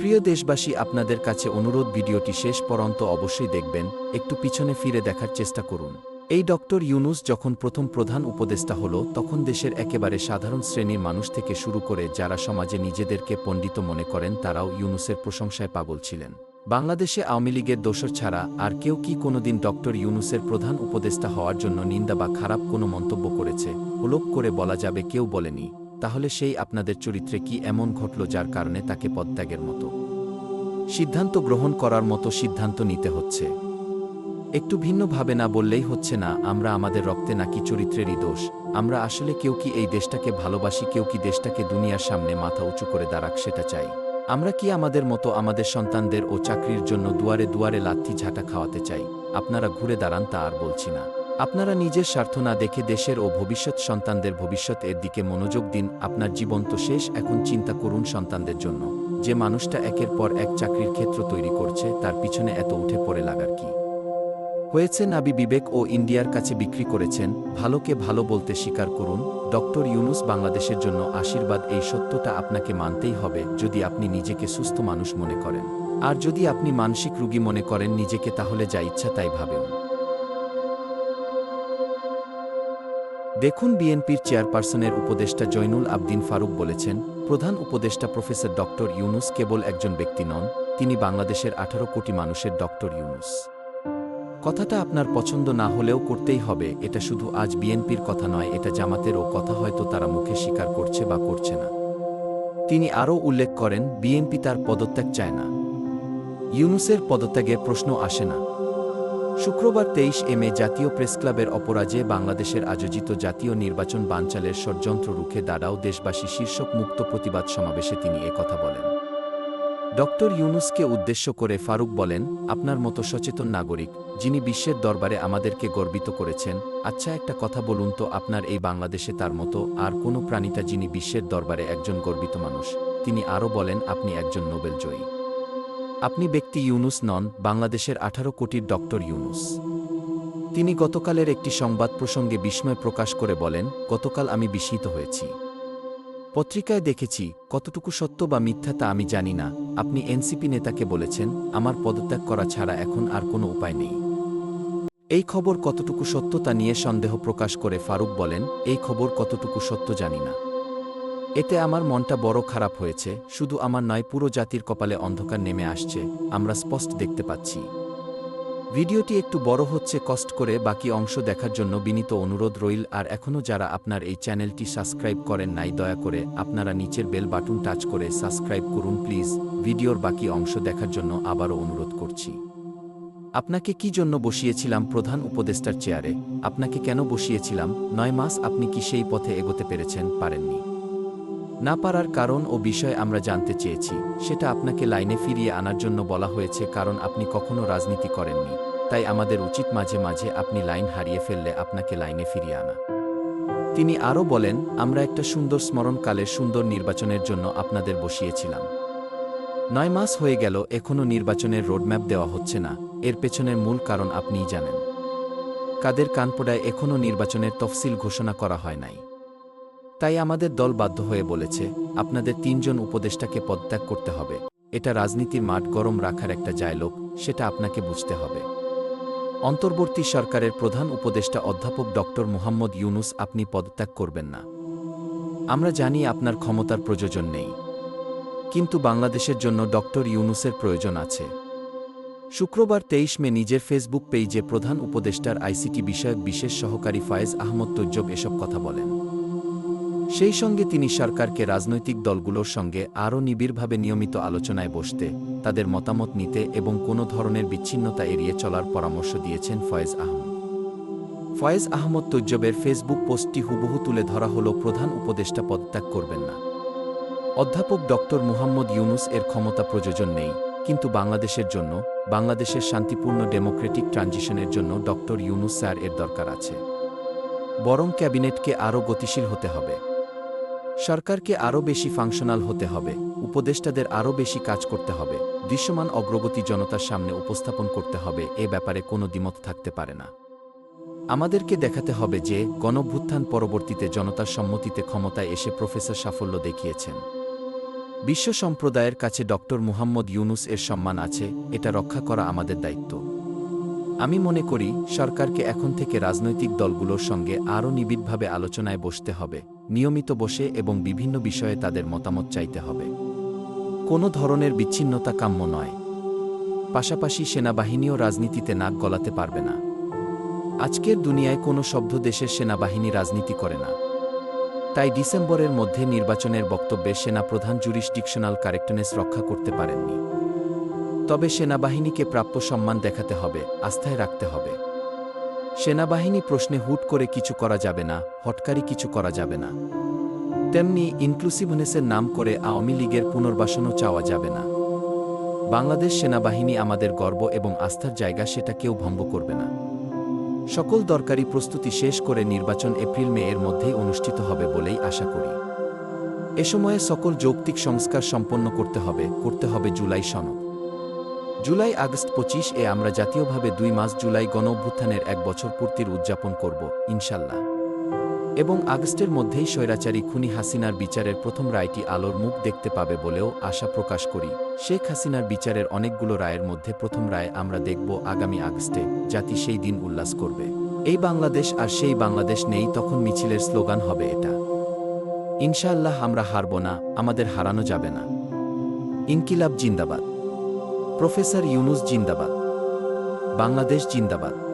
প্রিয় দেশবাসী, আপনাদের কাছে অনুরোধ, ভিডিওটি শেষ পর্যন্ত অবশ্যই দেখবেন, একটু পিছনে ফিরে দেখার চেষ্টা করুন। এই ডক্টর ইউনুস যখন প্রথম প্রধান উপদেষ্টা হল, তখন দেশের একেবারে সাধারণ শ্রেণির মানুষ থেকে শুরু করে যারা সমাজে নিজেদেরকে পণ্ডিত মনে করেন, তারাও ইউনুসের প্রশংসায় পাগল ছিলেন। বাংলাদেশে আওয়ামী লীগের দোষর ছাড়া আর কেউ কি কোনোদিন ডক্টর ইউনুসের প্রধান উপদেষ্টা হওয়ার জন্য নিন্দা বা খারাপ কোনো মন্তব্য করেছে? হলোপ করে বলা যাবে, কেউ বলেনি। তাহলে সেই আপনাদের চরিত্রে কি এমন ঘটল যার কারণে তাকে পদত্যাগের মতো? সিদ্ধান্ত গ্রহণ করার মতো সিদ্ধান্ত নিতে হচ্ছে। একটু ভিন্নভাবে না বললেই হচ্ছে না, আমরা আমাদের রক্তে নাকি চরিত্রেরই দোষ। আমরা আসলে কেউ কি এই দেশটাকে ভালোবাসি, কেউ কি দেশটাকে দুনিয়ার সামনে মাথা উঁচু করে দাঁড়াক সেটা চাই। আমরা কি আমাদের মতো আমাদের সন্তানদের ও চাকরির জন্য দুয়ারে দুয়ারে লাথি ঝাঁটা খাওয়াতে চাই? আপনারা ঘুরে দাঁড়ান, তা আর বলছি না। আপনারা নিজের স্বার্থ না দেখে দেশের ও ভবিষ্যৎ সন্তানদের ভবিষ্যৎ এর দিকে মনোযোগ দিন, আপনার জীবন তো শেষ, এখন চিন্তা করুন সন্তানদের জন্য। যে মানুষটা একের পর এক চাকরির ক্ষেত্র তৈরি করছে, তার পিছনে এত উঠে পড়ে লাগার কি? হয়েছে নাবি বিবেক ও ইন্ডিয়ার কাছে বিক্রি করেছেন, ভালোকে ভালো বলতে স্বীকার করুন, ডক্টর ইউনুস বাংলাদেশের জন্য আশীর্বাদ, এই সত্যটা আপনাকে মানতেই হবে, যদি আপনি নিজেকে সুস্থ মানুষ মনে করেন। আর যদি আপনি মানসিক রুগী মনে করেন নিজেকে, তাহলে যা ইচ্ছা তাই ভাবেন। দেখুন বিএনপির চেয়ারপারসনের উপদেষ্টা জৈনুল আবদিন ফারুক বলেছেন, প্রধান উপদেষ্টা প্রফেসর ডক্টর ইউনুস কেবল একজন ব্যক্তি নন, তিনি বাংলাদেশের আঠারো কোটি মানুষের ডক্টর ইউনুস। কথাটা আপনার পছন্দ না হলেও করতেই হবে, এটা শুধু আজ বিএনপির কথা নয়, এটা জামাতেরও কথা হয়তো তারা মুখে স্বীকার করছে বা করছে না। তিনি আরও উল্লেখ করেন, বিএনপি তার পদত্যাগ চায় না। ইউনুসের পদত্যাগের প্রশ্ন আসে না। শুক্রবার তেইশ মে জাতীয় প্রেসক্লাবের অপরাজে বাংলাদেশের আয়োজিত জাতীয় নির্বাচন বানচালের ষড়যন্ত্র রুখে দাঁড়াও দেশবাসী শীর্ষক মুক্ত প্রতিবাদ সমাবেশে তিনি কথা বলেন। ডক্টর ইউনুসকে উদ্দেশ্য করে ফারুক বলেন, আপনার মতো সচেতন নাগরিক, যিনি বিশ্বের দরবারে আমাদেরকে গর্বিত করেছেন আচ্ছা একটা কথা বলুন তো, আপনার এই বাংলাদেশে তার মতো আর কোনো প্রাণীটা যিনি বিশ্বের দরবারে একজন গর্বিত মানুষ, তিনি আরও বলেন, আপনি একজন নোবেল জয়ী। আপনি ব্যক্তি ইউনুস নন, বাংলাদেশের আঠারো কোটির ডক্টর ইউনুস। তিনি গতকালের একটি সংবাদ প্রসঙ্গে বিস্ময় প্রকাশ করে বলেন, গতকাল আমি বিস্মিত হয়েছি। পত্রিকায় দেখেছি, কতটুকু সত্য বা মিথ্যা তা আমি জানি না। আপনি এনসিপি নেতাকে বলেছেন, আমার পদত্যাগ করা ছাড়া এখন আর কোনো উপায় নেই। এই খবর কতটুকু সত্য তা নিয়ে সন্দেহ প্রকাশ করে ফারুক বলেন, এই খবর কতটুকু সত্য জানি না। এতে আমার মনটা বড় খারাপ হয়েছে, শুধু আমার নয় পুরো জাতির কপালে অন্ধকার নেমে আসছে, আমরা স্পষ্ট দেখতে পাচ্ছি। ভিডিওটি একটু বড় হচ্ছে কষ্ট করে বাকি অংশ দেখার জন্য বিনীত অনুরোধ রইল, আর এখনও যারা আপনার এই চ্যানেলটি সাবস্ক্রাইব করেন নাই, দয়া করে আপনারা নিচের বেল বাটন টাচ করে সাবস্ক্রাইব করুন, প্লিজ। ভিডিওর বাকি অংশ দেখার জন্য আবারও অনুরোধ করছি। আপনাকে কি জন্য বসিয়েছিলাম প্রধান উপদেষ্টার চেয়ারে? আপনাকে কেন বসিয়েছিলাম? নয় মাস আপনি কি সেই পথে এগোতে পেরেছেন, পারেননি। না পারার কারণ ও বিষয় আমরা জানতে চেয়েছি, সেটা আপনাকে লাইনে ফিরিয়ে আনার জন্য বলা হয়েছে কারণ আপনি কখনো রাজনীতি করেননি, তাই আমাদের উচিত মাঝে মাঝে আপনি লাইন হারিয়ে ফেললে আপনাকে লাইনে ফিরিয়ে আনা। তিনি আরও বলেন, আমরা একটা সুন্দর স্মরণকালের সুন্দর নির্বাচনের জন্য আপনাদের বসিয়েছিলাম। নয় মাস হয়ে গেল এখনও নির্বাচনের রোডম্যাপ দেওয়া হচ্ছে না, এর পেছনের মূল কারণ আপনিই জানেন। কাদের কানপোড়ায় এখনও নির্বাচনের তফসিল ঘোষণা করা হয় নাই। তাই আমাদের দল বাধ্য হয়ে বলেছে, আপনাদের তিনজন উপদেষ্টাকে পদত্যাগ করতে হবে। এটা রাজনীতির মাঠ গরম রাখার একটা জায়লোক, সেটা আপনাকে বুঝতে হবে। অন্তর্বর্তী সরকারের প্রধান উপদেষ্টা অধ্যাপক ডক্টর মুহাম্মদ ইউনুস, আপনি পদত্যাগ করবেন না। আমরা জানি আপনার ক্ষমতার প্রয়োজন নেই। কিন্তু বাংলাদেশের জন্য ডক্টর ইউনুসের প্রয়োজন আছে। শুক্রবার তেইশ মে নিজের ফেসবুক পেজে প্রধান উপদেষ্টার আইসিটি বিষয়ক বিশেষ সহকারী ফায়েজ আহমদ তৈজব এসব কথা বলেন। সেই সঙ্গে তিনি সরকারকে রাজনৈতিক দলগুলোর সঙ্গে আরও নিবিড়ভাবে নিয়মিত আলোচনায় বসতে, তাদের মতামত নিতে এবং কোনো ধরনের বিচ্ছিন্নতা এড়িয়ে চলার পরামর্শ দিয়েছেন ফয়েজ আহমদ ফয়েজ আহমদ তৈজবের ফেসবুক পোস্টটি হুবহু তুলে ধরা হল প্রধান উপদেষ্টা পদত্যাগ করবেন না। অধ্যাপক ডক্টর মুহাম্মদ ইউনুস এর ক্ষমতা প্রযোজন নেই, কিন্তু বাংলাদেশের জন্য, বাংলাদেশের শান্তিপূর্ণ ডেমোক্রেটিক ট্রানজিশনের জন্য ডক্টর ইউনুস স্যার এর দরকার আছে। বরং ক্যাবিনেটকে আরও গতিশীল হতে হবে। সরকারকে আরও বেশি ফাংশনাল হতে হবে, উপদেষ্টাদের আরও বেশি কাজ করতে হবে, দৃশ্যমান অগ্রগতি জনতার সামনে উপস্থাপন করতে হবে, এ ব্যাপারে কোনো দ্বিমত থাকতে পারে না। আমাদেরকে দেখাতে হবে যে, গণভ্যুত্থান পরবর্তীতে জনতার সম্মতিতে ক্ষমতায় এসে প্রফেসর সাফল্য দেখিয়েছেন। বিশ্ব সম্প্রদায়ের কাছে ডক্টর মুহাম্মদ ইউনুস এর সম্মান আছে, এটা রক্ষা করা আমাদের দায়িত্ব। আমি মনে করি, সরকারকে এখন থেকে রাজনৈতিক দলগুলোর সঙ্গে আরও নিবিড়ভাবে আলোচনায় বসতে হবে। নিয়মিত বসে এবং বিভিন্ন বিষয়ে তাদের মতামত চাইতে হবে। কোনো ধরনের বিচ্ছিন্নতা কাম্য নয়। পাশাপাশি সেনাবাহিনীও রাজনীতিতে নাক গলাতে পারবে না। আজকের দুনিয়ায় কোনো শব্দ দেশের সেনাবাহিনী রাজনীতি করে না। তাই ডিসেম্বরের মধ্যে নির্বাচনের বক্তব্যে সেনাপ্রধান জুরিসডিকশনাল কারেক্টনেস রক্ষা করতে পারেননি। তবে সেনাবাহিনীকে প্রাপ্য সম্মান দেখাতে হবে, আস্থায় রাখতে হবে। সেনাবাহিনী প্রশ্নে হুট করে কিছু করা যাবে না, হটকারি কিছু করা যাবে না। তেমনি ইনক্লুসিভনেসের নাম করে আওয়ামী লীগের পুনর্বাসনও চাওয়া যাবে না। বাংলাদেশ সেনাবাহিনী আমাদের গর্ব এবং আস্থার জায়গা সেটা কেউ ভঙ্গ করবে না। সকল দরকারি প্রস্তুতি শেষ করে নির্বাচন এপ্রিল মে এর মধ্যেই অনুষ্ঠিত হবে বলেই আশা করি। এ সময়ে সকল যৌক্তিক সংস্কার সম্পন্ন করতে হবে করতে হবে জুলাই সনদ। জুলাই আগস্ট পঁচিশ এ আমরা জাতীয়ভাবে দুই মাস জুলাই গণ অভ্যুত্থানের এক বছর পূর্তির উদযাপন করব, ইনশাল্লাহ। এবং আগস্টের মধ্যেই স্বৈরাচারী খুনি হাসিনার বিচারের প্রথম রায়টি আলোর মুখ দেখতে পাবে বলেও আশা প্রকাশ করি। শেখ হাসিনার বিচারের অনেকগুলো রায়ের মধ্যে প্রথম রায় আমরা দেখব আগামী আগস্টে, জাতি সেই দিন উল্লাস করবে। এই বাংলাদেশ আর সেই বাংলাদেশ নেই তখন মিছিলের স্লোগান হবে এটা। ইনশাআল্লাহ আমরা হারব না, আমাদের হারানো যাবে না। ইনকিলাব জিন্দাবাদ। প্রফেসর ইউনুস জিন্দাবাদ। বাংলাদেশ জিন্দাবাদ।